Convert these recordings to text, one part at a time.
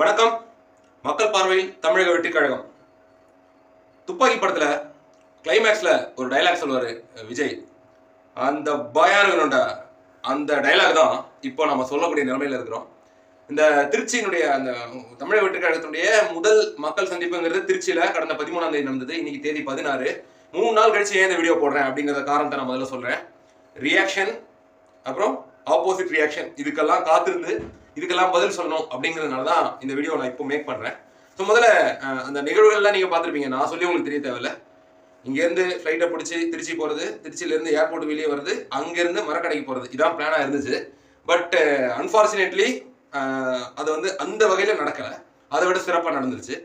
வணக்கம். மக்கள் பார்வையில் தமிழக வெற்றி கழகம். துப்பாக்கி படத்தில் கிளைமேக்ஸில் ஒரு டைலாக் சொல்லுவார் விஜய். அந்த பயானகனோட அந்த டைலாக் தான் இப்போ நம்ம சொல்லக்கூடிய நிலைமையில் இருக்கிறோம். இந்த திருச்சியினுடைய அந்த தமிழக வெற்றி கழகத்தினுடைய முதல் மக்கள் சந்திப்புங்கிறது திருச்சியில் கடந்த பதிமூணாம் தேதி நடந்தது. இன்னைக்கு தேதி பதினாறு. மூணு நாள் கழிச்சு ஏன் இந்த வீடியோ போடுறேன் அப்படிங்கிற காரணத்தை நான் முதல்ல சொல்கிறேன் ரியாக்ஷன் அப்புறம் ஆப்போசிட் ரியாக்ஷன் இதுக்கெல்லாம் காத்திருந்து இதுக்கெல்லாம் பதில் சொல்லணும் அப்படிங்கிறதுனால தான் இந்த வீடியோ நான் இப்போ மேக் பண்ணுறேன் ஸோ முதல்ல அந்த நிகழ்வுகள்லாம் நீங்கள் பார்த்துருப்பீங்க. நான் சொல்லி உங்களுக்கு தெரிய தேவையில்ல. இங்கேருந்து ஃப்ளைட்டை பிடிச்சி திருச்சி போகிறது திருச்சியிலேருந்து ஏர்போர்ட் வெளியே வருது அங்கேருந்து மரக்கடைக்கு போகிறது இதான் பிளானாக இருந்துச்சு. பட் அன்ஃபார்ச்சுனேட்லி அது வந்து அந்த வகையில் நடக்கலை. அதை விட சிறப்பாக நடந்துருச்சு.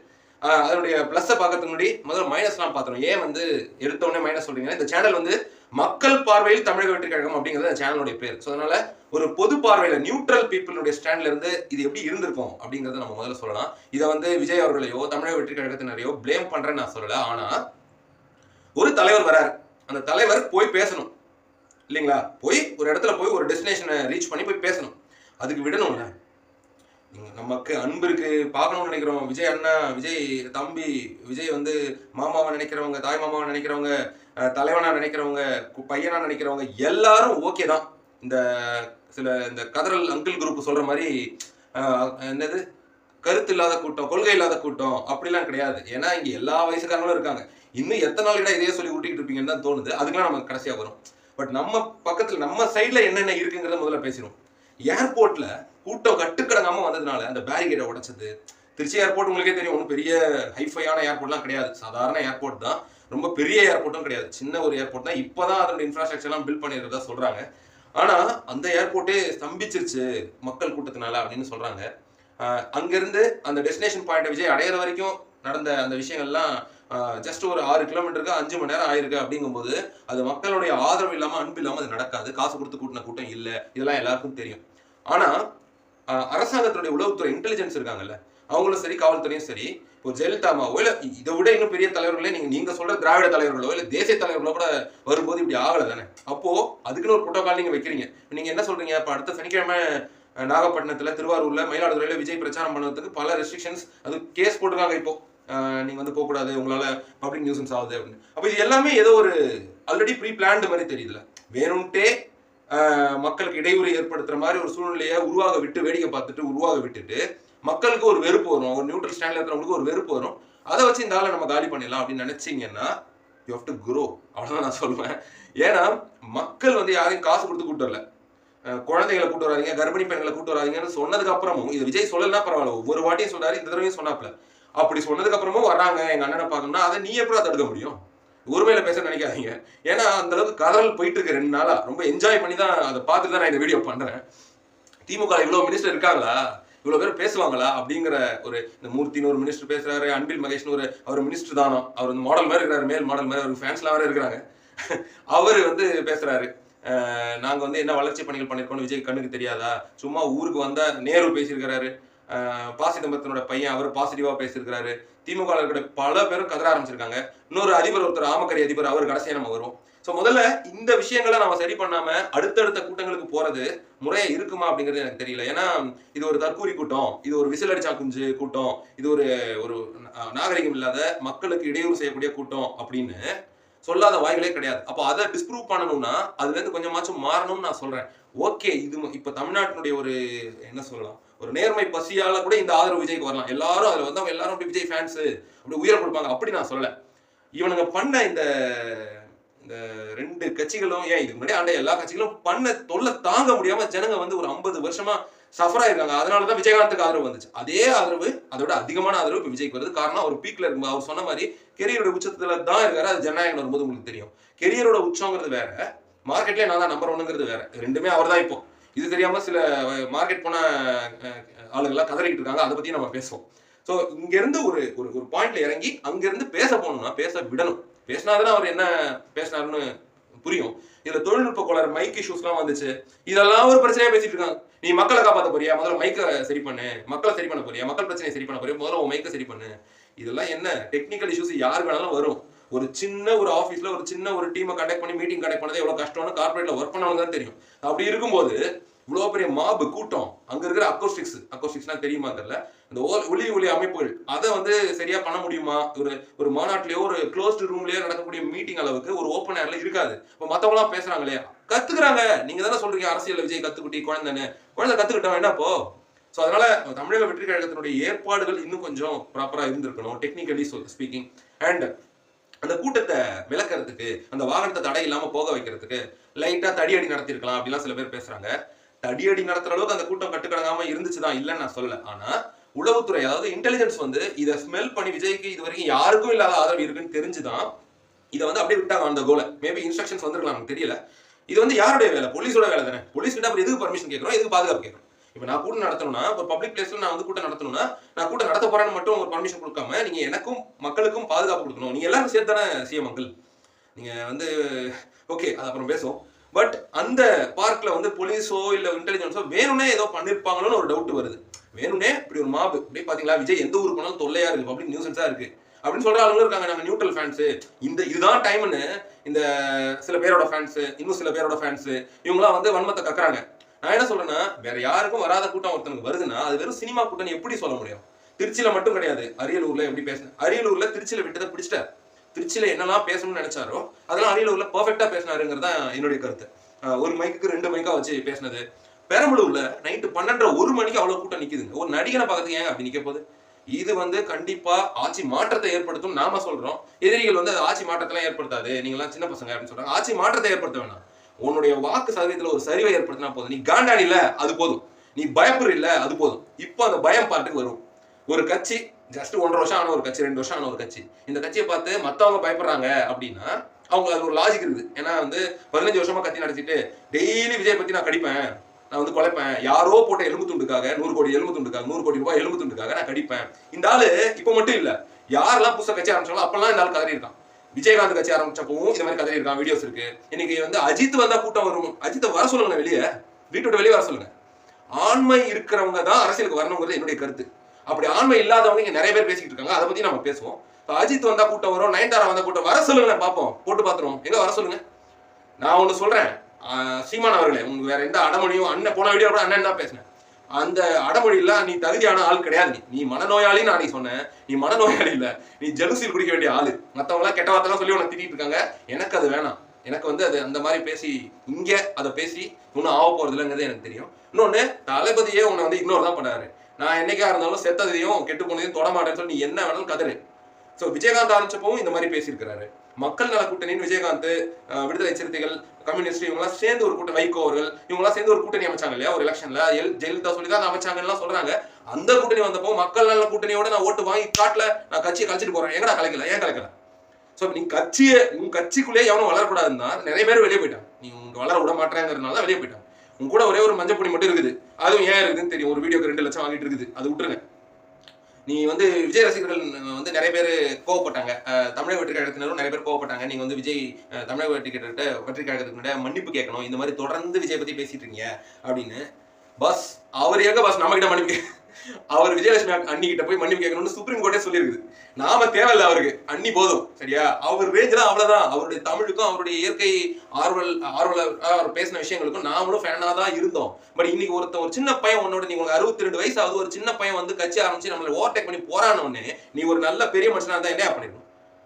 அதனுடைய ப்ளஸ்ஸை பார்க்கறதுக்கு முன்னாடி முதல்ல மைனஸ்லாம் பார்த்துரும் ஏன் வந்து எடுத்தோடனே மைனஸ் சொல்றீங்கன்னா இந்த சேனல் வந்து மக்கள் பார்வையில் தமிழக வெற்றி கழகம் அப்படிங்கிறது அந்த சேனலுடைய பேர். ஸோ அதனால ஒரு பொது பார்வையில் நியூட்ரல் பீப்புளுடைய ஸ்டாண்ட்ல இருந்து இது எப்படி இருந்திருக்கும் அப்படிங்கறத நம்ம முதல்ல சொல்லலாம். இதை வந்து விஜய் அவர்களையோ தமிழக வெற்றி கழகத்தினரையோ ப்ளேம் பண்றேன்னு நான் சொல்லல. ஆனா ஒரு தலைவர் வராரு. அந்த தலைவர் போய் பேசணும். இல்லைங்களா? போய் ஒரு இடத்துல போய் ஒரு டெஸ்டினேஷனை ரீச் பண்ணி போய் பேசணும். அதுக்கு விடணும்ல. நமக்கு அன்பு இருக்கு. பார்க்கணும்னு நினைக்கிறோம் விஜய் அண்ணா விஜய் தம்பி விஜய் வந்து மாமாவை நினைக்கிறவங்க தாய் மாமாவை நினைக்கிறவங்க தலைவனா நினைக்கிறவங்க பையனா நினைக்கிறவங்க எல்லாரும் ஓகே தான். இந்த சில இந்த கதறல் அங்கிள் குரூப் சொல்ற மாதிரி என்னது? கருத்து இல்லாத கூட்டம் கொள்கை இல்லாத கூட்டம் அப்படிலாம் கிடையாது. ஏன்னா இங்க எல்லா வயசுக்காரங்களும் இருக்காங்க. இன்னும் எத்தனை நாள் இடம் இதையே சொல்லி ஊட்டிக்கிட்டு இருப்பீங்கன்னு தான் தோணுது. அதுக்கெல்லாம் நமக்கு கடைசியா வரும். பட் நம்ம பக்கத்துல நம்ம சைட்ல என்னென்ன இருக்குங்கிறத முதல்ல பேசிடுவோம். ஏர்போர்ட்ல கூட்டம் கட்டுக்கடங்காம வந்ததுனால அந்த பேரிகேட்டை உடைச்சது. திருச்சி ஏர்போர்ட் உங்களுக்கே தெரியும் ஒன்றும் பெரிய ஹைஃபையான ஏர்போர்ட்லாம் கிடையாது. சாதாரண ஏர்போர்ட் தான். ரொம்ப பெரிய ஏர்போர்ட்டும் கிடையாது. சின்ன ஒரு ஏர்போர்ட் தான். இப்போதான் அதோட இன்ஃப்ராஸ்ட்ரக்சர்லாம் பில்ட் பண்ணிருக்கிறதா சொல்கிறாங்க ஆனால் அந்த ஏர்போர்ட்டே ஸ்தம்பிச்சிருச்சு மக்கள் கூட்டத்தினால அப்படின்னு சொல்கிறாங்க அங்கேருந்து அந்த டெஸ்டினேஷன் பாயிண்ட் விஜய் அடையிற வரைக்கும் நடந்த அந்த விஷயங்கள்லாம் ஜஸ்ட் ஒரு ஆறு கிலோமீட்டருக்கு அஞ்சு மணி நேரம் ஆயிருக்கு அப்படிங்கும்போது அது மக்களுடைய ஆதரவு இல்லாமல் அன்பு இல்லாமல் அது நடக்காது. காசு கொடுத்து கூட்டின கூட்டம் இல்லை. இதெல்லாம் எல்லாருக்கும் தெரியும். ஆனால் அரசாங்கத்தினுடைய உளவுத்துறை இன்டெலிஜென்ஸ் இருக்காங்கல்ல அவங்களும் சரி காவல்துறையும் சரி இப்போ ஜெயலலிதாமாவோ இல்லை இதை விட இன்னும் பெரிய தலைவர்களே நீங்க நீங்க சொல்ற திராவிட தலைவர்களோ இல்லை தேசிய தலைவர்களோ கூட வரும்போது இப்படி ஆகலை தானே அப்போ அதுக்குன்னு ஒரு புரோட்டோகால் நீங்க வைக்கிறீங்க. நீங்க என்ன சொல்றீங்க? இப்போ அடுத்த சனிக்கிழமை நாகப்பட்டினத்தில் நாகப்பட்டினத்துல திருவாரூர்ல மயிலாடுதுறையில விஜய் பிரச்சாரம் பண்ணதுக்கு பல ரெஸ்ட்ரிக்ஷன்ஸ் அது கேஸ் போட்டிருக்காங்க இப்போ. நீங்க வந்து போக கூடாது உங்களால பப்ளிக் நியூசன்ஸ் ஆகுது அப்படின்னு. அப்ப இது எல்லாமே ஏதோ ஒரு ஆல்ரெடி ப்ரீ பிளான்டு மாதிரி தெரியுதுல வேணும்ட்டே மக்களுக்கு இடையூறு ஏற்படுத்துற மாதிரி ஒரு சூழ்நிலையை உருவாக விட்டு வேடிக்கை பார்த்துட்டு உருவாக விட்டுட்டு மக்களுக்கு ஒரு வெறுப்பு வரும். ஒரு நியூட்ரல் ஸ்டாண்ட்ல இருக்கிறவங்களுக்கு ஒரு வெறுப்பு வரும். அதை வச்சு இந்த ஆளை நம்ம காலி பண்ணிடலாம் அப்படின்னு நினைச்சீங்கன்னா யூ ஹவ் டு குரோ அவ்வளவுதான் நான் சொல்லுவேன் ஏன்னா மக்கள் வந்து யாரையும் காசு கொடுத்து கூட்டு வரல. குழந்தைகளை கூட்டு வராதீங்க கர்ப்பிணி பெண்களை கூட்டு வராதிங்கன்னு சொன்னதுக்கு அப்புறமும் இது விஜய் சொல்லலாம் பரவாயில்ல ஒவ்வொரு வாட்டியும் சொன்னாரு இந்த தடவையும் சொன்னாப்ல அப்படி சொன்னதுக்கு அப்புறமும் வர்றாங்க எங்க அண்ணனை பார்க்கணும்னா அதை நீ எப்படி தடுக்க முடியும்? உரிமையில பேச நினைக்காதீங்க. ஏன்னா அந்த அளவுக்கு கதறல் போயிட்டு இருக்கு ரெண்டு நாளா. ரொம்ப என்ஜாய் பண்ணி தான் அதை பார்த்துட்டு தான் நான் இந்த வீடியோ பண்றேன். திமுக இவ்வளவு மினிஸ்டர் இருக்காங்களா? இவ்வளவு பேர் பேசுவாங்களா? அப்படிங்கிற ஒரு இந்த மூர்த்தின்னு ஒரு மினிஸ்டர் பேசுறாரு அன்பில் மகேஷ்னு ஒரு அவர் மினிஸ்டர் தானோ? அவர் வந்து மாடல் மாதிரி இருக்கிறாரு மேல் மாடல் மாதிரி. அவர் ஃபேன்ஸ்லாம் வேற இருக்கிறாங்க. அவர் வந்து பேசுறாரு. நாங்கள் நாங்க வந்து என்ன வளர்ச்சி பணிகள் பண்ணிருக்கோம்னு விஜய் கண்ணுக்கு தெரியாதா? சும்மா ஊருக்கு வந்தா நேரு பேசியிருக்கிறாரு. பாசிதம்பரத்தினோட பையன் அவர் பாசிட்டிவா பேசியிருக்கிறாரு. திமுக பல பேரும் கதற ஆரம்பிச்சிருக்காங்க. இன்னொரு அதிபர் ஒருத்தர் ஆமக்கரி அதிபர் அவர் கடைசியாக நம்ம வருவோம். சோ முதல்ல இந்த விஷயங்களை நம்ம சரி பண்ணாம அடுத்தடுத்த கூட்டங்களுக்கு போறது முறையா இருக்குமா அப்படிங்கிறது எனக்கு தெரியல. ஏன்னா இது ஒரு தற்கூரி கூட்டம். இது ஒரு விசில் அடிச்சா குஞ்சு கூட்டம். இது ஒரு ஒரு நாகரிகம் இல்லாத மக்களுக்கு இடையூறு செய்யக்கூடிய கூட்டம் அப்படின்னு சொல்லாத வாய்களே கிடையாது. அப்போ அதை டிஸ்ப்ரூவ் பண்ணணும்னா அதுல இருந்து கொஞ்சமாச்சும் மாறணும்னு நான் சொல்றேன். ஓகே இது இப்போ இப்ப தமிழ்நாட்டினுடைய ஒரு என்ன சொல்லலாம் ஒரு நேர்மை பசியால கூட இந்த ஆதரவு விஜய்க்கு வரலாம். எல்லாரும் அதுல வந்து அவங்க எல்லாரும் அப்படி விஜய் ஃபேன்ஸ் அப்படி உயிரை கொடுப்பாங்க. அப்படி நான் சொல்லல. இவனுங்க பண்ண இந்த இந்த ரெண்டு கட்சிகளும் ஏன் இதுக்கு முன்னாடி ஆண்ட எல்லா கட்சிகளும் பண்ண தொல்லை தாங்க முடியாம ஜனங்க வந்து ஒரு ஐம்பது வருஷமா சஃபரா இருக்காங்க அதனால தான் விஜயகாந்துக்கு ஆதரவு வந்துச்சு. அதே ஆதரவு அதோட அதிகமான ஆதரவு இப்போ விஜய்க்கு வருது. காரணம் அவர் பீக்ல இருக்கும் அவர் சொன்ன மாதிரி கெரியரோட உச்சத்துல தான் இருக்காரு. அது ஜனநாயகம் வரும்போது உங்களுக்கு தெரியும். கெரியரோட உச்சங்கிறது வேற. மார்க்கெட்லயே நான் தான் நம்பர் ஒன்னுங்கிறது வேற. ரெண்டுமே அவர் தான் இப்போ. இது தெரியாம சில மார்க்கெட் போன அஹ், கதறிக்கிட்டு இருக்காங்க. அதை பத்தி நம்ம பேசுவோம். ஸோ இங்கேருந்து ஒரு ஒரு ஒரு பாயிண்ட்ல இறங்கி அங்கேருந்து பேச போகணும்னா பேச விடணும். பேசினாதான் அவர் என்ன பேசினாருன்னு புரியும். இதுல தொழில்நுட்ப கோளாறு மைக் இஷ்யூஸ்லாம் வந்துச்சு. இதெல்லாம் ஒரு பிரச்சனையா பேசிட்டு இருக்காங்க. நீ மக்களை காப்பாத்த போறியா? முதல்ல மைக்கை சரி பண்ணு. மக்களை சரி பண்ண போறியா? மக்கள் பிரச்சனையை சரி பண்ண போறியா? முதல்ல உன் மைக்கை சரி பண்ணு. இதெல்லாம் என்ன? டெக்னிக்கல் இஷ்யூஸ் யார் வேணாலும் வரும். ஒரு சின்ன ஒரு ஆஃபீஸில் ஒரு சின்ன ஒரு டீமை கண்டக்ட் பண்ணி மீட்டிங் கண்டக்ட் பண்ணது எவ்வளோ கஷ்டம்னு கார்பரேட்டில் ஒர்க் பண்ணவங்க தான் தெரியும். அப்படி இருக்கும்போது இவ்வளோ பெரிய மாபு கூட்டம் அங்கே இருக்கிற அக்கோஸ்டிக்ஸ் அக்கோஸ்டிக்ஸ்லாம் தெரியுமா தெரியல? இந்த ஓ- ஒளி ஒளி அமைப்புகள் அதை வந்து சரியா பண்ண முடியுமா? ஒரு ஒரு மாநாட்டிலேயோ ஒரு க்ளோஸ்டு ரூம்லேயோ நடக்கக்கூடிய மீட்டிங் அளவுக்கு ஒரு ஓப்பன் ஏர்ல இருக்காது. இப்போ மற்றவங்களாம் பேசுறாங்க இல்லையா கத்துக்கிறாங்க. நீங்க தானே சொல்றீங்க அரசியல் விஜய் கத்துக்குட்டி குழந்தைன்னு. குழந்தை கத்துக்கிட்டோம் என்னப்போ ஸோ அதனால தமிழக வெற்றி கழகத்தினுடைய ஏற்பாடுகள் இன்னும் கொஞ்சம் ப்ராப்பராக இருந்திருக்கணும் டெக்னிக்கலி ஸ்பீக்கிங் அண்ட் அந்த கூட்டத்தை விளக்குறதுக்கு அந்த வாகனத்தை தடை இல்லாம போக வைக்கிறதுக்கு லைட்டா தடியடி நடத்திருக்கலாம் அப்படிலாம் சில பேர் பேசுறாங்க. தடியடி நடத்துற அளவுக்கு அந்த கூட்டம் கட்டுக்கடங்காம இருந்துச்சுதான் இல்லைன்னு நான் சொல்ல ஆனா உளவுத்துறை அதாவது இன்டெலிஜென்ஸ் வந்து இதை ஸ்மெல் பண்ணி விஜய்க்கு இது வரைக்கும் யாருக்கும் இல்லாத ஆதரவு இருக்குன்னு தெரிஞ்சுதான் இதை வந்து அப்படியே விட்டாங்க அந்த கோலை மேபி இன்ஸ்ட்ரக்ஷன்ஸ் வந்திருக்கலாம் எனக்கு தெரியல. இது வந்து யாருடைய வேலை? போலீஸோட வேலை தானே? போலீஸ் கிட்ட அப்புறம் எதுக்கு பர்மிஷன் கேட்கறோம்? எதுக்கு பாதுகாப்பு கேட்கறோம்? இப்போ நான் கூட்டம் நடத்தணும்னா இப்போ பப்ளிக் பிளேஸ்ல நான் வந்து கூட்டம் நடத்தணும்னா நான் கூட்டம் நடத்த போறேன்னு மட்டும் ஒரு பர்மிஷன் கொடுக்காம நீங்க எனக்கும் மக்களுக்கும் பாதுகாப்பு கொடுக்கணும். நீங்க எல்லாரும் சேர்த்து தானே சிஎம் மக்கள்? நீங்க வந்து ஓகே அது அப்புறம் பேசுவோம். பட் அந்த பார்க்ல வந்து போலீஸோ இல்ல இன்டெலிஜென்ஸோ வேணும்னே ஏதோ பண்ணிருப்பாங்களோன்னு ஒரு டவுட் வருது. வேணும்னே இப்படி ஒரு மாபு அப்படியே பாத்தீங்களா விஜய் எந்த ஊருக்கு போனாலும் தொல்லையா இருக்கு பப்ளிக் நியூசன்ஸா இருக்கு. அப்படின்னு சொல்ற ஆளுங்களும் இருக்காங்க நாங்க நியூட்ரல் ஃபேன்ஸ் இந்த இதுதான் டைம்னு இந்த சில பேரோட ஃபேன்ஸ் இன்னும் சில பேரோட ஃபேன்ஸ் இவங்கலாம் வந்து வன்மத்தை கக்குறாங்க. நான் என்ன சொல்றேன்னா வேற யாருக்கும் வராத கூட்டம் ஒருத்தனுக்கு வருதுன்னா அது வெறும் சினிமா கூட்டம் எப்படி சொல்ல முடியும்? திருச்சியில மட்டும் கிடையாது. அரியலூர்ல எப்படி பேசினேன் அரியலூர்ல திருச்சியில விட்டதை பிடிச்சிட்டார். திருச்சியில என்னெல்லாம் பேசணும்னு நினைச்சாரோ அதெல்லாம் அரியலூர்ல பெர்ஃபெக்டா பேசினாருங்கிறது தான் என்னுடைய கருத்து. ஒரு மைக்கு ரெண்டு மைக்கா வச்சு பேசினது. பெரம்பலூர்ல நைட்டு பன்னெண்டரை ஒரு மணிக்கு அவ்வளவு கூட்டம் நிக்குதுங்க. ஒரு நடிகனை பார்க்கறதுக்கு ஏன் அப்படி நிக்க போகுது? இது வந்து கண்டிப்பா ஆட்சி மாற்றத்தை ஏற்படுத்தும் நாம சொல்றோம். எதிரிகள் வந்து அது ஆட்சி மாற்றத்தெல்லாம் ஏற்படுத்தாது. நீங்களாம் சின்ன பசங்க அப்படின்னு சொல்றாங்க. ஆட்சி மாற்றத்தை ஏற்படுத்த வேணாம். உன்னுடைய வாக்கு சதவீதத்துல ஒரு சரிவை ஏற்படுத்தினா போதும். நீ காண்டாடி இல்ல அது போதும். நீ பயப்படுறில்ல அது போதும். இப்போ அந்த பயம் பாட்டுக்கு வரும். ஒரு கட்சி ஜஸ்ட் ஒன்றரை வருஷம் ஆன ஒரு கட்சி ரெண்டு வருஷம் ஆன ஒரு கட்சி. இந்த கட்சியை பார்த்து மத்தவங்க பயப்படுறாங்க அப்படின்னா அவங்க அது ஒரு லாஜிக் இருக்குது. ஏன்னா வந்து பதினஞ்சு வருஷமா கத்தி நடத்திட்டு டெய்லி விஜய் பத்தி நான் கடிப்பேன். நான் வந்து குலைப்பேன். யாரோ போட்ட எலும்பு துண்டுக்காக நூறு கோடி எலும்பு துண்டுக்காக நூறு கோடி ரூபாய் எலும்பு துண்டுக்காக நான் கடிப்பேன். இந்த ஆளு இப்போ மட்டும் இல்ல. யாரெல்லாம் புதுசா கட்சி ஆரம்பிச்சாலும் அப்பெல்லாம் இந்த ஆள் கதறி இருக்கான் விஜயகாந்த் கட்சி ஆரம்பிச்சப்பவும் இந்த மாதிரி கதை இருக்கான் வீடியோஸ் இருக்கு. இன்னைக்கு வந்து அஜித் வந்தா கூட்டம் வரும். அஜித்தை வர சொல்லுங்க வெளியே. வீட்டு வெளியே வர சொல்லுங்க. ஆண்மை இருக்கிறவங்க தான் அரசியலுக்கு வரணுங்கிறது என்னுடைய கருத்து. அப்படி ஆண்மை இல்லாதவங்க இங்க நிறைய பேர் பேசிக்கிட்டு இருக்காங்க. அதை பத்தி நம்ம பேசுவோம். அஜித் வந்தா கூட்டம் வரும் நயன்தாரா வந்தா கூட்டம் வர சொல்லுங்க பார்ப்போம். போட்டு பாத்துருவோம் எங்க வர சொல்லுங்க? நான் ஒண்ணு சொல்றேன். சீமான் அவர்களே உங்களுக்கு வேற எந்த அடமொழியும் அண்ணன் போன வீடியோ கூட அண்ணன் தான் பேசினேன். அந்த அடமொழியில நீ தகுதியான ஆள் கிடையாது நீ. நீ மனநோயாளின்னு நான் நீ சொன்னேன். நீ மனநோயாளி இல்ல. நீ ஜலுசில் குடிக்க வேண்டிய ஆளு. மற்றவங்களாம் கெட்ட வார்த்தைலாம் சொல்லி உனக்கு திட்டிட்டு இருக்காங்க. எனக்கு அது வேணாம். எனக்கு வந்து அது அந்த மாதிரி பேசி இங்க அதை பேசி ஒன்றும் ஆக போறது இல்லைங்கிறது எனக்கு தெரியும். இன்னொன்னு தளபதியே உன்னை வந்து இக்னோர் தான் பண்ணாரு நான் என்னைக்கா இருந்தாலும் செத்ததையும் கெட்டு போனதையும் தொட மாட்டேன்னு சொல்லி நீ என்ன வேணாலும் கதறு. ஸோ விஜயகாந்த் ஆரம்பிச்சப்பவும் இந்த மாதிரி பேசியிருக்கிறாரு. மக்கள் நல கூட்டணின்னு விஜயகாந்த் விடுதலை சிறுத்தைகள் கம்யூனிஸ்ட் இவங்களாம் சேர்ந்து ஒரு கூட்டம் வைகோ அவர்கள் இவங்கலாம் சேர்ந்து ஒரு கூட்டணி அமைச்சாங்க இல்லையா? ஒரு எலெக்ஷன்ல எல் ஜெயலலிதா சொல்லி தான் அமைச்சாங்கன்னு சொல்றாங்க. அந்த கூட்டணி வந்தப்போ மக்கள் நல கூட்டணியோட நான் ஓட்டு வாங்கி காட்டுல நான் கட்சியை கழிச்சிட்டு போறேன். எங்கடா கலைக்கல? ஏன் கலைக்கல? ஸோ நீ கட்சியை உன் கட்சிக்குள்ளே எவனும் வளரக்கூடாதுன்னா நிறைய பேர் வெளியே போயிட்டான் நீ உங்க வளர விட மாட்டேங்கிறதுனால வெளியே போயிட்டான் உன் கூட ஒரே ஒரு மஞ்சப்பொடி மட்டும் இருக்குது. அதுவும் ஏன் இருக்குதுன்னு தெரியும். ஒரு வீடியோக்கு ரெண்டு லட்சம் வாங்கிட்டு இருக்குது. அது விட்டுருங்க. நீ வந்து விஜய் ரசிகர்கள் வந்து நிறைய பேர் கோவப்பட்டாங்க. தமிழக வெற்றி கழகத்தினரும் நிறைய பேர் கோவப்பட்டாங்க. நீங்க வந்து விஜய் தமிழக வெற்றி கழகத்தை வெற்றி கழகத்துக்கு மன்னிப்பு கேட்கணும். இந்த மாதிரி தொடர்ந்து விஜய் பத்தி பேசிட்டு இருக்கீங்க அப்படின்னு. பஸ் அவர் எங்க பஸ் நம்ம கிட்ட மன்னிப்பு அவர் விஜயலட்சுமி அண்ணி கிட்ட போய் மன்னிப்பு கேட்கணும்னு சுப்ரீம் கோர்ட்டே சொல்லியிருக்குது. நாம தேவையில்ல அவருக்கு. அண்ணி போதும். சரியா? அவர் ரேஞ்செல்லாம் அவ்வளவுதான். அவருடைய தமிழுக்கும் அவருடைய இயற்கை ஆர்வல் ஆர்வலர் அவர் பேசின விஷயங்களுக்கும் நாமளும் ஃபேனா தான் இருந்தோம். பட் இன்னைக்கு ஒருத்த ஒரு சின்ன பையன் உன்னோட நீங்க உங்களுக்கு அறுபத்தி ரெண்டு வயசு ஆகுது ஒரு சின்ன பையன் வந்து கட்சி ஆரம்பிச்சு நம்மளை ஓவர்டேக் பண்ணி போறான உடனே நீ ஒரு நல்ல பெரிய மனுஷனா இருந்தா என்ன பண்ணிடணும்?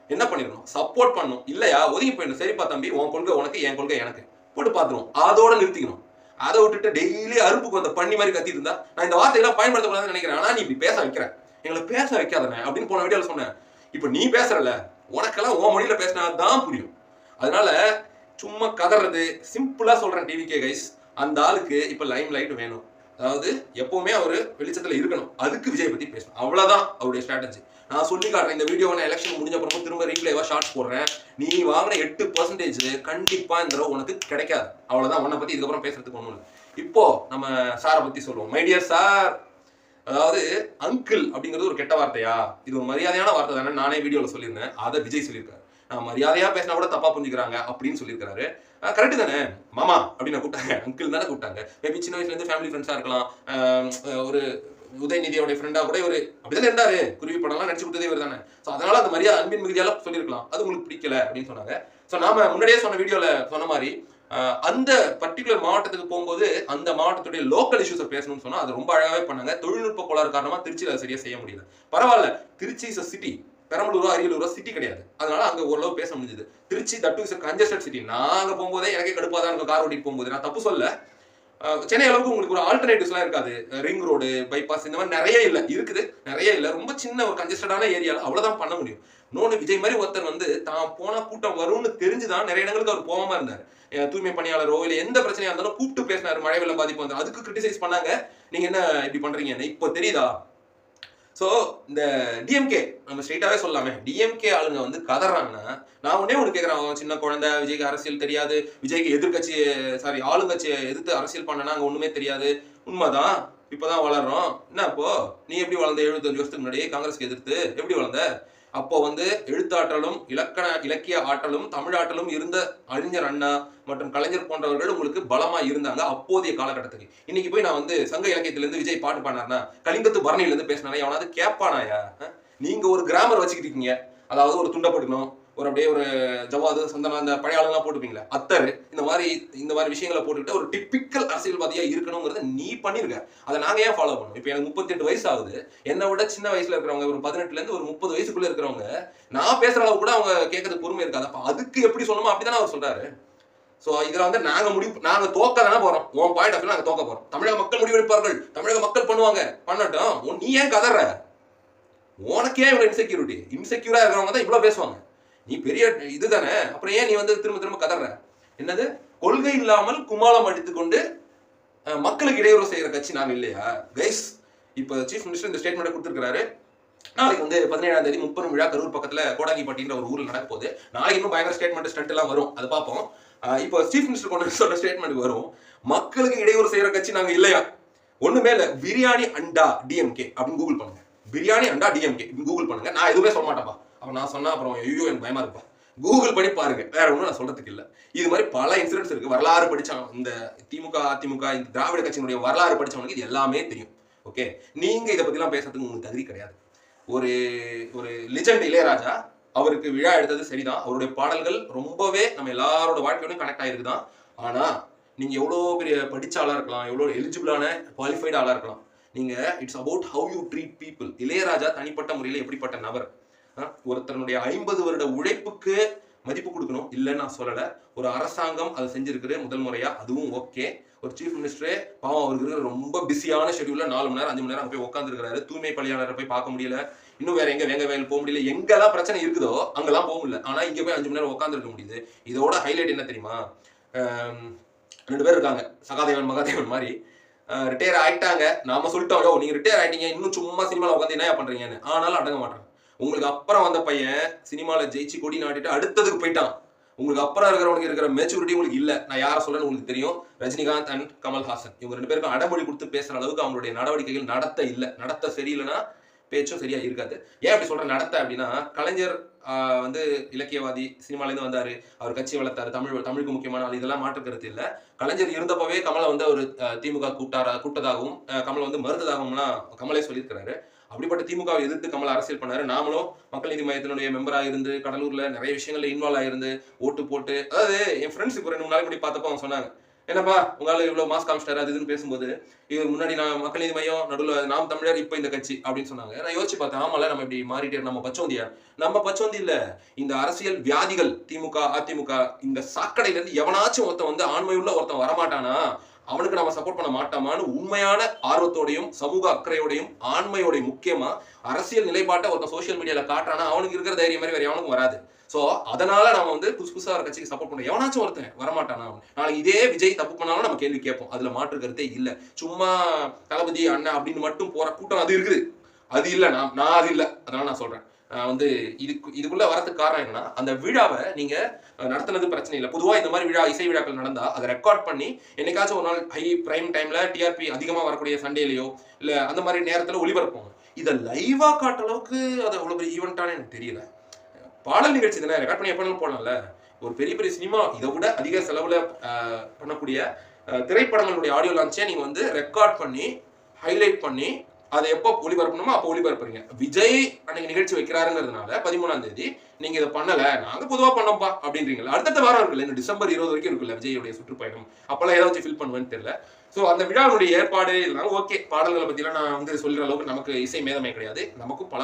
என்ன பண்ணிடணும்? சப்போர்ட் பண்ணும் இல்லையா? ஒதுங்கி போயிடணும். சரிப்பா தம்பி உன் கொள்கை உனக்கு என் கொள்கை எனக்கு. போட்டு பார்த்துருவோம். அதோட நிறுத்திக்கணும். அதை விட்டுட்டு டெய்லி அறுப்புக்கு வந்த பண்ணி மாதிரி கத்திட்டு இருந்தா நான் இந்த வார்த்தையெல்லாம் பயன்படுத்தக்கூடாதுன்னு நினைக்கிறேன். ஆனா நீ இப்படி பேச வைக்கிறேன் எங்களை பேச வைக்காதன அப்படின்னு போன வீடியோல சொன்னேன். இப்போ நீ பேசுறல உனக்கெல்லாம் உன் மொழியில பேசினா தான் புரியும். அதனால சும்மா கதறது சிம்பிளா சொல்றேன் டிவிகே கைஸ் அந்த ஆளுக்கு இப்ப லைம் லைட் வேணும். அதாவது எப்பவுமே அவர் வெளிச்சத்துல இருக்கணும். அதுக்கு விஜய் பத்தி பேசணும். அவ்வளவுதான் அவருடைய ஸ்ட்ராட்டஜி நான் சொல்லி காட்டுறேன் இந்த வீடியோ நான் எலெக்ஷன் முடிஞ்ச அப்புறமா திரும்ப ரீப்ளேவா ஷார்ட்ஸ் போடுறேன். நீ வாங்கின எட்டு பர்சன்டேஜ் கண்டிப்பா இந்த தடவை உனக்கு கிடைக்காது. அவ்வளவுதான் உன்னை பத்தி இதுக்கப்புறம் பேசுறதுக்கு ஒண்ணும் இல்லை. இப்போ நம்ம சாரை பத்தி சொல்லுவோம். மைடியர் சார் அதாவது அங்கிள் அப்படிங்கிறது ஒரு கெட்ட வார்த்தையா? இது ஒரு மரியாதையான வார்த்தை தானே நானே வீடியோல சொல்லியிருந்தேன். அதை விஜய் சொல்லியிருக்காரு. நான் மரியாதையா பேசினா கூட தப்பா புரிஞ்சுக்கிறாங்க அப்படின்னு சொல்லியிருக்காரு. கரெக்ட் தானே? மாமா அப்படின்னு கூப்பிட்டாங்க. அங்கிள் தானே கூப்பிட்டாங்க. மேபி சின்ன வயசுல இருந்து ஃபேமிலி ஃப்ரெண்ட்ஸா இருக்கலாம். ஒரு உதயநிதியோட ஃப்ரெண்டா கூட ஒரு அப்படிதான் இருந்தாரு. குருவி படம்லாம் நடிச்சு கொடுத்ததே இவர் தானே. ஸோ அதனால அந்த மரியாதை அன்பின் மிகுதியால சொல்லியிருக்கலாம். அது உங்களுக்கு பிடிக்கல அப்படின்னு சொன்னாங்க. ஸோ நாம முன்னாடியே சொன்ன வீடியோல சொன்ன மாதிரி அந்த பர்டிகுலர் மாவட்டத்துக்கு போகும்போது அந்த மாவட்டத்துடைய லோக்கல் இஷ்யூஸை பேசணும்னு சொன்னா அது ரொம்ப அழகாவே பண்ணாங்க. தொழில்நுட்ப கோளாறு காரணமா திருச்சியில் அதை சரியா செய்ய முடியல. பரவாயில்ல. திருச்சி இஸ் அ சிட்டி பெரம்பலூரோ அரியலூரோ சிட்டி கிடையாது. அதனால அங்க ஓரளவு பேச முடிஞ்சது. திருச்சி தட்டு இஸ் கன்ஜஸ்டட் சிட்டி நாங்க போகும்போதே எனக்கே கடுப்பா தான் இருக்கும். கார் ஓட்டிட்டு போகும்போது. நான் தப்பு சொல்ல சென்னை அளவுக்கு உங்களுக்கு ஒரு ஆல்டர்னேட்டிவ்ஸ்லாம் இருக்காது. ரிங் ரோடு பைபாஸ் இந்த மாதிரி நிறைய இல்லை. இருக்குது. நிறைய இல்லை. ரொம்ப சின்ன ஒரு கன்ஜஸ்டடான ஏரியாவில் அவ்வளோதான் பண்ண முடியும். இன்னொன்று விஜய் மாதிரி ஒருத்தர் வந்து தான் போனால் கூட்டம் வரும்னு தெரிஞ்சுதான் நிறைய இடங்களுக்கு அவர் போகாம இருந்தார். தூய்மை பணியாளரோ இல்லை எந்த பிரச்சனையாக இருந்தாலும் கூப்பிட்டு பேசினாரு. மழை வெள்ளம் பாதிப்பு வந்து. அதுக்கு கிரிட்டிசைஸ் பண்ணாங்க. நீங்க என்ன இப்படி பண்ணுறீங்கன்னு இப்போ தெரியுதா? ஸோ இந்த டிஎம்கே நம்ம ஸ்ட்ரெயிட்டாகவே சொல்லாமே டிஎம்கே ஆளுங்க வந்து கதறாங்கன்னா நான் உடனே ஒன்று கேட்குறேன் சின்ன குழந்தை விஜய்க்கு அரசியல் தெரியாது. விஜய்க்கு எதிர்கட்சி சாரி ஆளுங்கட்சியை எதிர்த்து அரசியல் பண்ணனா அங்கே ஒன்றுமே தெரியாது. உண்மைதான். இப்போதான் வளர்றோம். என்ன அப்போ? நீ எப்படி வளர்ந்த? எழுபத்தஞ்சு வருஷத்துக்கு முன்னாடி காங்கிரஸ்க்கு எதிர்த்து. எப்படி வளர்ந்த? அப்போ வந்து எழுத்தாற்றலும் இலக்கண இலக்கிய ஆற்றலும் தமிழாற்றலும் இருந்த அறிஞர் அண்ணா மற்றும் கலைஞர் போன்றவர்கள் உங்களுக்கு பலமா இருந்தாங்க அப்போதைய காலகட்டத்துக்கு இன்னைக்கு போய் நான் வந்து சங்க இலக்கியத்திலிருந்து விஜய் பாட்டு பாடினார்னா கலிங்கத்து பரணியிலிருந்து பேசினானே அவனாவது கேட்பானாயா நீங்க ஒரு கிராமர் வச்சுக்கிட்டு இருக்கீங்க. அதாவது ஒரு துண்டப்படணும் ஒரு அப்படியே ஒரு ஜவாது சந்தனம் அந்த பழைய ஆளுங்கலாம் போட்டுப்பீங்களா. அத்தர் இந்த மாதிரி இந்த மாதிரி விஷயங்களை போட்டுக்கிட்டு ஒரு டிப்பிக்கல் அரசியல்வாதியா இருக்கணுங்கிறத நீ பண்ணிருக்க. அதை நாங்க ஏன் ஃபாலோ பண்ணணும்? இப்போ எனக்கு முப்பத்தெட்டு வயசு ஆகுது என்னை விட சின்ன வயசுல இருக்கிறவங்க ஒரு பதினெட்டுல இருந்து ஒரு முப்பது வயசுக்குள்ள இருக்கிறவங்க நான் பேசுற அளவு கூட அவங்க கேட்கறதுக்கு பொறுமை இருக்காது. அப்ப அதுக்கு எப்படி சொல்லணுமோ அப்படிதானே அவர் சொல்றாரு. சோ இதுல வந்து நாங்க முடிவு நாங்க தோக்க தானே போறோம். உன் பாயிண்ட் ஆஃப் நாங்க தோக்க போறோம். தமிழக மக்கள் முடிவெடுப்பார்கள் தமிழக மக்கள் பண்ணுவாங்க. பண்ணட்டும். உன் நீ ஏன் கதற? உனக்கே ஏன் இவ்வளவு இன்செக்யூரிட்டி இன்செக்யூரா இருக்கிறவங்க தான் இவ்வளவு பேசுவாங்க. நீ பெரிய இதுதானே? அப்புறம் ஏன் நீ வந்து திரும்ப திரும்ப கதற? என்னது? கொள்கை இல்லாமல் குமாலம் அடித்துக்கொண்டு மக்களுக்கு இடையூறு செய்யற கட்சி நான் இல்லையா? கைஸ் இப்போ சீஃப் மினிஸ்டர் இந்த ஸ்டேட்மெண்ட் கொடுத்துருக்காரு நாளைக்கு வந்து பதினேழாம் தேதி முப்பெரும் விழா கரூர் பக்கத்துல கோடாங்கிப்பட்டின்ற ஒரு ஊர்ல நடக்க போகுது. நாளைக்கு இன்னும் பயங்கர ஸ்டேட்மெண்ட் ஸ்டண்ட் எல்லாம் வரும். அதை பார்ப்போம். இப்போ சீஃப் மினிஸ்டர் கொண்டு சொல்ற ஸ்டேட்மெண்ட் வரும். மக்களுக்கு இடையூறு செய்யற கட்சி நாங்க இல்லையா? ஒண்ணுமே இல்ல. பிரியாணி அண்டா டிஎம்கே அப்படின்னு கூகுள் பண்ணுங்க. பிரியாணி அண்டா டிஎம்கே கூகுள் பண்ணுங்க. நான் எதுவுமே சொல்ல மாட்டேன்ப்பா அப்போ நான் சொன்னால் அப்புறம் ஐயோ எனக்கு பயமாக இருப்பேன் கூகுள் பண்ணி பாருங்க. வேற ஒன்றும் நான் சொல்றதுக்கு இல்லை. இது மாதிரி பல இன்சிடென்ட்ஸ் இருக்கு. வரலாறு படிச்சான் இந்த திமுக அதிமுக இந்த திராவிட கட்சியினுடைய வரலாறு படிச்சவனுக்கு இது எல்லாமே தெரியும். ஓகே நீங்க இதை பத்திலாம் பேசுறதுக்கு உங்களுக்கு தகுதி கிடையாது. ஒரு ஒரு லிஜெண்ட் இளையராஜா அவருக்கு விழா எடுத்தது சரிதான். அவருடைய பாடல்கள் ரொம்பவே நம்ம எல்லாரோட வாழ்க்கையோடும் கனெக்ட் ஆயிருக்குதான். ஆனா நீங்க எவ்வளோ பெரிய படிச்ச ஆளா இருக்கலாம். எவ்வளோ எலிஜிபிளான குவாலிஃபைடு ஆளா இருக்கலாம். நீங்க it's about how you treat people Ilaiyaraaja தனிப்பட்ட முறையில் எப்படிப்பட்ட நபர்? ஒருத்தனுடைய ஐம்பது வருட உழைப்புக்கு மதிப்பு கொடுக்கணும். இல்லைன்னு நான் சொல்லலை. ஒரு அரசாங்கம் அதை செஞ்சிருக்குது முதல் முறையா. அதுவும் ஓகே. ஒரு சீஃப் மினிஸ்டரே பாவம் அவருக்கு இருக்கிற ரொம்ப பிஸியான ஷெடியூல்ல நாலு மணி நேரம் அஞ்சு மணி நேரம் போய் உட்காந்துருக்காரு தூய்மை பணியாளரை போய் பார்க்க முடியல. இன்னும் வேற எங்க வேங்க வேலை போக முடியல. எங்கெல்லாம் பிரச்சனை இருக்குதோ அங்கெல்லாம் போக முடியல. ஆனா இங்க போய் அஞ்சு மணி நேரம் உட்காந்துருக்க முடியுது. இதோட ஹைலைட் என்ன தெரியுமா? ரெண்டு பேர் இருக்காங்க. சகாதேவன் மகாதேவன் மாதிரி. ரிட்டையர் ஆயிட்டாங்க. நாம சொல்லிட்டோம் நீங்க ரிட்டையர் ஆயிட்டீங்க. இன்னும் சும்மா சினிமாவில் உட்காந்து என்ன பண்றீங்கன்னு? ஆனாலும் அடங்க மாட்டேன் உங்களுக்கு அப்புறம் வந்த பையன் சினிமாவில் ஜெயிச்சு கொடி நாட்டிட்டு அடுத்ததுக்கு போயிட்டான். உங்களுக்கு அப்புறம் இருக்கிறவனுக்கு இருக்கிற மெச்சூரிட்டி உங்களுக்கு இல்லை. நான் யாரை சொல்லணும்னு உங்களுக்கு தெரியும்? ரஜினிகாந்த் அண்ட் கமல்ஹாசன். இவங்க ரெண்டு பேருக்கும் அடமொழி கொடுத்து பேசுற அளவுக்கு அவங்களுடைய நடவடிக்கைகள் நடத்த இல்லை. நடத்த சரியில்லைன்னா பேச்சும் சரியா இருக்காது. ஏன் அப்படி சொல்ற நடத்த அப்படின்னா கலைஞர் வந்து இலக்கியவாதி சினிமாலேருந்து வந்தார் வந்தாரு. அவர் கட்சி வளர்த்தாரு. தமிழ் தமிழுக்கு முக்கியமான ஆள். இதெல்லாம் மாற்றுக்கிறது கருத்து கலைஞர் இருந்தப்பவே கமலை வந்து அவர் திமுக கூட்டாரா கூட்டதாகவும் கமலை வந்து மறுத்ததாகவும்லாம் கமலே சொல்லியிருக்கிறாரு. அப்படிப்பட்ட திமுகவை எதிர்த்து கமல் அரசியல் பண்ணாரு. நாமளும் மக்கள் நீதி மையத்தினுடைய மெம்பராக இருந்து கடலூர்ல நிறைய விஷயங்கள்ல இன்வால்வ் ஆயிருந்து ஓட்டு போட்டு அதாவது என் ஃப்ரெண்ட்ஸ் இப்போ ரெண்டு மூணு நாளைக்கு முன்னாடி பார்த்தப்போ அவங்க சொன்னாங்க என்னப்பா உங்களால இவ்வளவு மாஸ் காமிச்சிட்டாரு அது இதுன்னு பேசும்போது இது முன்னாடி நான் மக்கள் நீதி மையம் நடுவில் நாம் தமிழர் இப்போ இந்த கட்சி அப்படின்னு சொன்னாங்க. நான் யோசிச்சு பார்த்தேன் ஆமால நம்ம இப்படி மாறிட்டே நம்ம பச்சோந்தியா? நம்ம பச்சோந்தி இல்லை. இந்த அரசியல் வியாதிகள் திமுக அதிமுக இந்த சாக்கடையில இருந்து எவனாச்சும் ஒருத்தன் வந்து ஆண்மையுள்ள ஒருத்தன் வரமாட்டானா? அவனுக்கு நம்ம சப்போர்ட் பண்ண மாட்டோமான்னு உண்மையான ஆர்வத்தோடையும் சமூக அக்கறையோடையும் ஆண்மையோடையும் முக்கியமா அரசியல் நிலைப்பாட்டை ஒருத்தன் சோஷியல் மீடியால காட்டுறானா அவனுக்கு இருக்கிற தைரியம் மாதிரி வேற எவனுக்கும் வராது. சோ அதனால நம்ம வந்து புதுசு புதுசா ஒரு கட்சிக்கு சப்போர்ட் பண்ண எவனாச்சும் ஒருத்தன் வரமாட்டானா அவன். நாளைக்கு இதே விஜய் தப்பு பண்ணாலும் நம்ம கேள்வி கேட்போம். அதுல மாற்று கருத்தே இல்ல. சும்மா தளபதி அண்ணன் அப்படின்னு மட்டும் போற கூட்டம் அது இருக்குது. அது இல்ல. நான் நான் அது இல்ல. அதனால நான் சொல்றேன். நான் வந்து இதுக்கு இதுக்குள்ள வரதுக்கு காரணம் என்னன்னா அந்த விழாவை நீங்க நடத்துனது பிரச்சனை இல்லை. பொதுவாக இந்த மாதிரி விழா இசை விழாக்கள் நடந்தால் அதை ரெக்கார்ட் பண்ணி என்னைக்காச்சும் ஒரு நாள் ஹை பிரைம் டைமில் டிஆர்பி அதிகமாக வரக்கூடிய சண்டேலையோ இல்லை அந்த மாதிரி நேரத்தில் ஒளிபரப்புவாங்க. இதை லைவாக காட்ட அளவுக்கு அது அவ்வளோ பெரிய ஈவெண்ட்டானு எனக்கு தெரியல. பாடல் நிகழ்ச்சி தானே ரெக்கார்ட் பண்ணி எப்போ போடலாம்ல ஒரு பெரிய பெரிய சினிமா இதை விட அதிக செலவில் பண்ணக்கூடிய திரைப்படங்களுடைய ஆடியோ லான்ச்சே நீங்கள் வந்து ரெக்கார்ட் பண்ணி ஹைலைட் பண்ணி அதை எப்போ ஒளிபரப்பணுமோ அப்போ ஒளிபரப்புறீங்க. விஜய் அன்னைக்கு நிகழ்ச்சி வைக்கிறாருங்கிறதுனால பதிமூணாம் தேதி நீங்க இதை பண்ணல நாங்க பொதுவாக பண்ணோம்ப்பா அப்படின்றீங்களா? அடுத்த வாரம் இருக்குல்ல இன்னும் டிசம்பர் இருபது வரைக்கும் இருக்குல்ல விஜயுடைய சுற்றுப்பயணம். அப்பெல்லாம் ஏதாவது ஃபில் பண்ணுவேன்னு தெரியல. ஸோ அந்த விழாவுடைய ஏற்பாடு இதெல்லாம் ஓகே பாடல்களை பற்றிலாம் நான் வந்து சொல்ற அளவுக்கு நமக்கு இசை மேதமை கிடையாது. நமக்கும் பல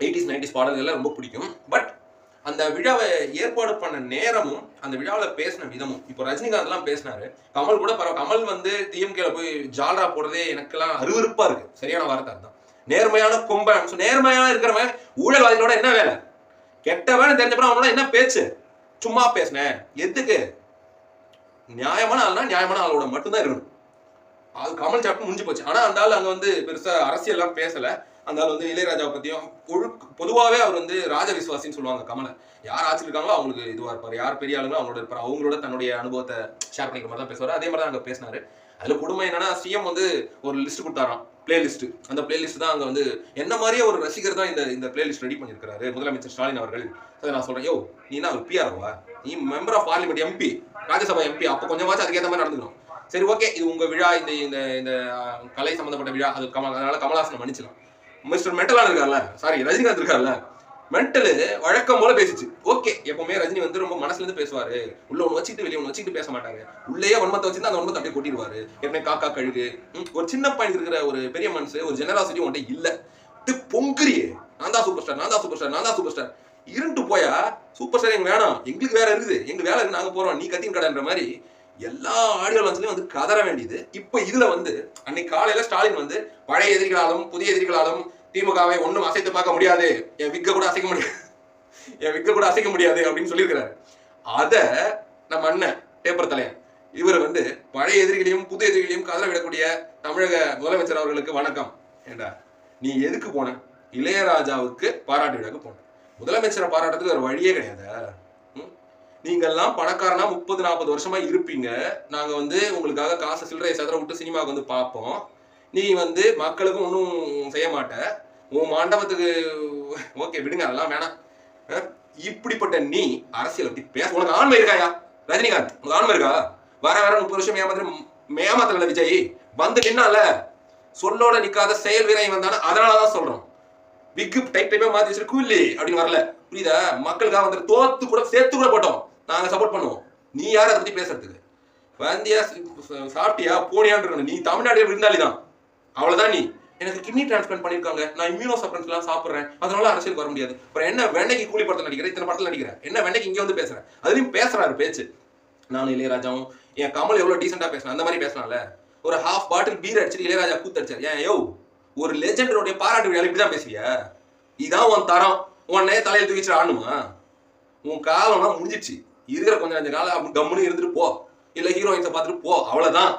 எயிட்டிஸ் நைன்டிஸ் பாடல்கள்லாம் ரொம்ப பிடிக்கும். பட் அந்த விழாவை ஏற்பாடு பண்ண நேரமும் அந்த விழாவில் பேசின விதமும். இப்போ ரஜினிகாந்த்லாம் பேசினாரு. கமல் கூட பரவ கமல் வந்து டிஎம்கேல போய் ஜால்ரா போடுறதே எனக்கெல்லாம் அருவருப்பா இருக்கு. சரியான வார்த்தை அதுதான். நேர்மையான கொம்பன் ஸோ நேர்மையான இருக்கிறவன் ஊழல்வாதிகளோட என்ன வேலை? கெட்டவன் தெரிஞ்சப்பறம் அவனோட என்ன பேச்சு? சும்மா பேசினேன் எதுக்கு? நியாயமான ஆள்னா நியாயமான ஆளோட மட்டும்தான் இருக்கணும். அது கமல் சாப்பிட்டு முடிஞ்சு போச்சு. ஆனா அந்த ஆள் அங்க வந்து பெருசா அரசியல்லாம் பேசல. அந்த ஆள் வந்து இளையராஜாவை பற்றியும் ஒழுக்க பொதுவாகவே அவர் வந்து ராஜ விசுவாசின்னு சொல்லுவாங்க கமலை யார் ஆட்சியில் இருக்காங்களோ அவங்களுக்கு இதுவாக இருப்பார். யார் பெரிய ஆளுங்களோ அவங்களோட இருப்பார். அவங்களோட தன்னுடைய அனுபவத்தை ஷேர் பண்ணிக்கிற மாதிரி தான் பேசுவார். அதே மாதிரி தான் அங்கே பேசினார். அதில் கொடுமை என்னன்னா சிஎம் வந்து ஒரு லிஸ்ட் கொடுத்தாராம் பிளேலிஸ்ட் அந்த பிளேலிஸ்ட் தான் அங்கே வந்து என்ன மாதிரியே ஒரு ரசிகர் தான் இந்த இந்த பிளே லிஸ்ட் ரெடி பண்ணியிருக்காரு முதலமைச்சர் ஸ்டாலின் அவர்கள். அதை நான் சொல்கிறேன் யோ நீ என்ன ஒரு பிஆர்வா நீ member of parliament MP Rajya Sabha MP அப்போ கொஞ்சமாச்சும் அதுக்கேற்ற மாதிரி நடந்துக்கணும். சரி ஓகே இது உங்க விழா இந்த இந்த இந்த கலை சம்பந்தப்பட்ட விழா அது கமல் அதனால கமல்ஹாசனை மன்னிச்சிடலாம். மிஸ்டர் மென்டலான இருக்கார்ல? சாரி ரஜினிகாந்த் இருக்கார்ல? மென்டலு வழக்கம் போல பேசிச்சு. ஓகே எப்பவுமே ரஜினி வந்து ரொம்ப மனசுல இருந்து பேசுவாரு. உள்ள ஒன்று வச்சுட்டு வெளியே ஒன்று வச்சுட்டு பேச மாட்டாங்க. உள்ளேயே வன்மத்தை வச்சிருந்தா அந்த வன்மத்தை அப்படியே கொட்டிடுவாரு. ஏற்கனவே காக்கா கழுகு. ஒரு சின்ன பாயிண்ட் இருக்கிற ஒரு பெரிய மனசு ஒரு ஜெனராசிட்டி உன்ட்ட இல்ல. இது பொங்குறியே. நான் தான் சூப்பர் ஸ்டார் நான் தான் சூப்பர் ஸ்டார் நான் தான் சூப்பர் ஸ்டார் இருண்டு போயா சூப்பர் ஸ்டார் எங்க வேணாம். எங்களுக்கு வேற இருக்குது. எங்க வேலை இருக்கு நாங்க போறோம். நீ கத்தின் கடைன்ற மாதிரி எல்லா ஆடியோ லான்ச்லயும் வந்து கதற வேண்டியது. இப்ப இதுல வந்து அன்னைக்கு காலையில ஸ்டாலின் வந்து பழைய எதிரிகளாலும் புதிய எதிரிகளாலும் திமுகவை ஒன்றும் அசைத்து பார்க்க முடியாது. என் விக்க கூட அசைக்க முடியாது. என் விக்க கூட அசைக்க முடியாது அப்படின்னு சொல்லியிருக்கிறாரு. அதை நம்ம அண்ணன் டேப்பர் தலையன் இவர் வந்து பழைய எதிரிகளையும் புது எதிரிகளையும் கதற விடக்கூடிய தமிழக முதலமைச்சர் அவர்களுக்கு வணக்கம். ஏண்டா நீ எதுக்கு போன? இளையராஜாவுக்கு பாராட்டு விழாக்கு போன. முதலமைச்சரை பாராட்டுறதுக்கு ஒரு வழியே கிடையாது? நீங்கள்லாம் பணக்காரனா முப்பது நாற்பது வருஷமா இருப்பீங்க. நாங்க வந்து உங்களுக்காக காசை சில்லறையை சதுர விட்டு சினிமாவுக்கு வந்து பார்ப்போம். நீ வந்து மக்களுக்கும் ஒன்றும் செய்ய மாட்ட. உன் மாண்டவத்துக்கு ஓகே விடுங்க அதெல்லாம் வேணாம். இப்படிப்பட்ட நீ அரசியல் பத்தி பேச உனக்கு ஆண்மை இருக்காயா ரஜினிகாந்த் உனக்கு ஆண்மை இருக்கா? வர வர முப்பது வருஷம் ஏமாத்திர மேமாத்தல விஜய். வந்து நின்னால சொல்லோட நிக்காத செயல் வீரன் வந்தான அதனாலதான் சொல்றோம். விக்கு டைப் டைப்பே மாத்தி வச்சிரு கூலி அப்படின்னு வரல. புரியுதா? மக்களுக்காக வந்து தோத்து கூட சேர்த்து கூட போட்டோம். நாங்க சப்போர்ட் பண்ணுவோம். நீ யார் அதை பத்தி பேசுறதுக்கு? வந்தியா சாப்பிட்டியா? போனியான்னு நீ தமிழ்நாட்டில் விருந்தாளி தான் அவ்வளவுதான் நீ. எனக்கு கிட்னி டிரான்ஸ்பிளான்ட் பண்ணிருக்காங்க. நான் இம்யூனோ சப்ரன்ஸ்லாம் சாப்பிட்றேன். அதனால அரசியலுக்கு வர முடியாது. அப்புறம் என்ன வெண்டைக்கு கூலி படத்தில் நடிக்கிறேன் இத்தனை படத்தில் நடிக்கிறேன் என்ன வெண்ணைக்கு இங்கே வந்து பேசுறேன் அதுலயும் பேசுறாரு பேச்சு. நானும் இளையராஜாவும் என் கமல் எவ்வளோ டீசெண்டாக பேசுறேன்? அந்த மாதிரி பேசலாம்ல ஒரு ஹாஃப் பாட்டில் பீர் அடிச்சுட்டு இளையராஜா கூத்தடிச்சார். ஏன் யோ ஒரு லெஜெண்டோடைய பாராட்டு விழா இப்படி தான் பேசுவிய? இதான் உன் தரம். உன்னையே தலையில் தூக்கிச்சு ஆணுமா உன் காலம்லாம் முடிஞ்சிடுச்சு. இருக்கிற கொஞ்சம் கொஞ்ச காலம் அப்படி கம்முன்னு இருந்துட்டு போ. இல்லை ஹீரோயின்ஸை பார்த்துட்டு போ. அவ்வளோதான்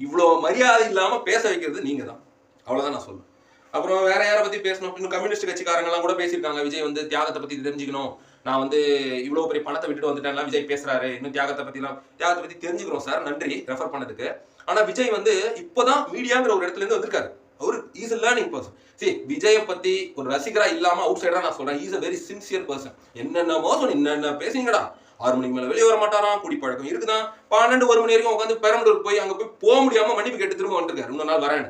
இவ்வளோ மரியாதை இல்லாமல் பேச வைக்கிறது நீங்க தான் அவ்வளோதான் நான் சொல்லுவேன் அப்புறம் வேற யாரை பற்றி பேசணும்? இன்னும் கம்யூனிஸ்ட் கட்சிக்காரங்கெல்லாம் கூட பேசியிருக்காங்க. விஜய் வந்து தியாகத்தை பற்றி தெரிஞ்சுக்கணும். நான் வந்து இவ்வளோ பெரிய பணத்தை விட்டுட்டு வந்துட்டேன்லாம் விஜய் பேசுறாரு. இன்னும் தியாகத்தை பற்றிலாம் தியாகத்தை பற்றி தெரிஞ்சுக்கிறோம் சார். நன்றி. ரெஃபர் பண்ணதுக்கு. ஆனால் விஜய் வந்து இப்போதான் மீடியாங்கிற ஒரு இடத்துல இருந்து வந்திருக்காரு. அவர் இஸ் அ லேர்னிங் பர்சன் சரி விஜயை பத்தி ஒரு ரசிகரா இல்லாம அவுட் சைடா நான் சொல்றேன். Is a very sincere person என்னென்னமோ மோசம் என்னென்ன பேசுங்கடா ஆறு மணிக்கு மேல வெளியே வர மாட்டாராம் குடிப்பழக்கம் இருக்குதான் பன்னெண்டு ஒரு மணி வரைக்கும் உட்காந்து பெரம்பலூர் போய் அங்க போய் போக முடியாம மன்னிப்பு கேட்டு திரும்ப வந்திருக்காரு. இன்னொரு நாள் வரேன்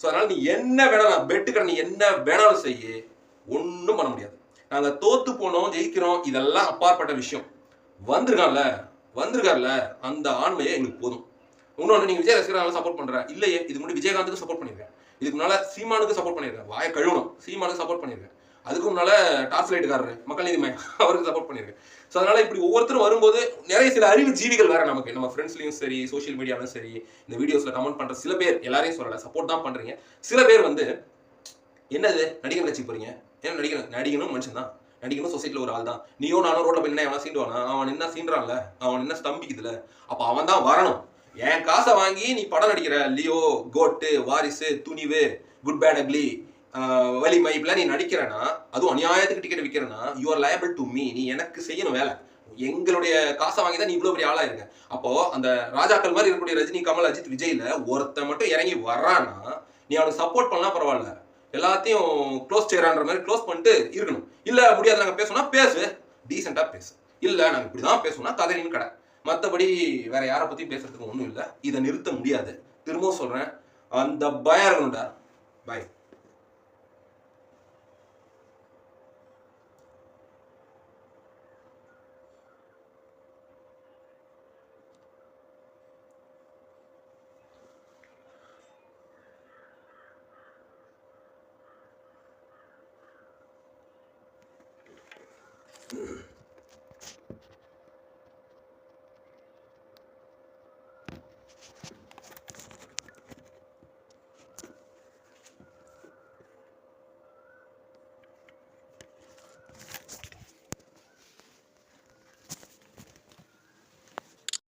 ஸோ அதனால நீ என்ன வேணாலும் பெட்டுக்கிற நீ என்ன வேணாலும் செய்ய. ஒன்றும் பண்ண முடியாது. நாங்க தோத்து போனோம் ஜெயிக்கிறோம் இதெல்லாம் அப்பாற்பட்ட விஷயம். வந்திருக்கான்ல வந்திருக்காருல அந்த ஆண்மையே எங்களுக்கு போதும். இன்னொன்று நீங்க விஜய் ரசிகராக சப்போர்ட் பண்ணுறேன் இல்லையே இது முன்னாடி விஜயகாந்துக்கு சப்போர்ட் பண்ணிருக்கேன் இதுக்கு முன்னால சீமானுக்கு சப்போர்ட் பண்ணிருக்கேன் வாய கழுவணும். சீமானுக்கு சப்போர்ட் பண்ணிருக்கேன் அதுக்கு முன்னால டார்ச் லைட்டுக்காரரு மக்கள் நீதி மையம் அவருக்கு சப்போர்ட் பண்ணியிருக்கேன் ஸோ அதனால இப்படி ஒவ்வொருத்தரும் வரும்போது நிறைய சில அறிவு ஜீவிகள் வேற நமக்கு. நம்ம ஃப்ரெண்ட்ஸ்லையும் சரி சோஷியல் மீடியாலும் சரி இந்த வீடியோஸ்ல கமெண்ட் பண்ற சில பேர் எல்லாரையும் சொல்லல சப்போர்ட் தான் பண்றீங்க. சில பேர் வந்து என்னது நடிகர் நடிச்சு போறீங்க? ஏன் நடிகர் நடிகனும் மனுஷன் தான். நடிகனும் சொசைட்டியில் ஒரு ஆள் தான். நீயும் நானும் ரோட்ல போய் என்ன எவனா சீண்டுவானா? அவன் என்ன சீண்டுறான்ல. அவன் என்ன ஸ்தம்பிக்குதுல. அப்போ அவன் தான் வரணும். என் காசை வாங்கி நீ படம் நடிக்கிற. லியோ கோட்டு Varisu Thunivu good bad ugly வலிமை இப்படிலாம் நீ நடிக்கிறேன்னா அதுவும் அநியாயத்துக்கு ticket விற்கிறேன்னா you are liable to me நீ எனக்கு செய்யணும் வேலை. எங்களுடைய காசை வாங்கி தான் நீ இவ்வளவு பெரிய ஆளா இருங்க அப்போ அந்த ராஜாக்கள் மாதிரி இருக்கக்கூடிய ரஜினி கமல் அஜித் விஜய்ல ஒருத்தன் மட்டும் இறங்கி வர்றான்னா நீ அவனுக்கு சப்போர்ட் பண்ணலாம் பரவாயில்ல. எல்லாத்தையும் க்ளோஸ் செய்யறான்ற மாதிரி க்ளோஸ் பண்ணிட்டு இருக்கணும். இல்ல முடியாது நாங்க பேசணும்னா பேசு. டீசெண்டா பேசு. இல்ல நாங்க இப்படிதான் பேசணும்னா கதறின்னு கடை. மத்தபடி வேற யாரை பத்தியும் பேசுறதுக்கு ஒண்ணும் இல்ல. இதை நிறுத்த முடியாது. திரும்பவும் சொல்றேன். அந்த பயம் இருக்கணும்டா பாய்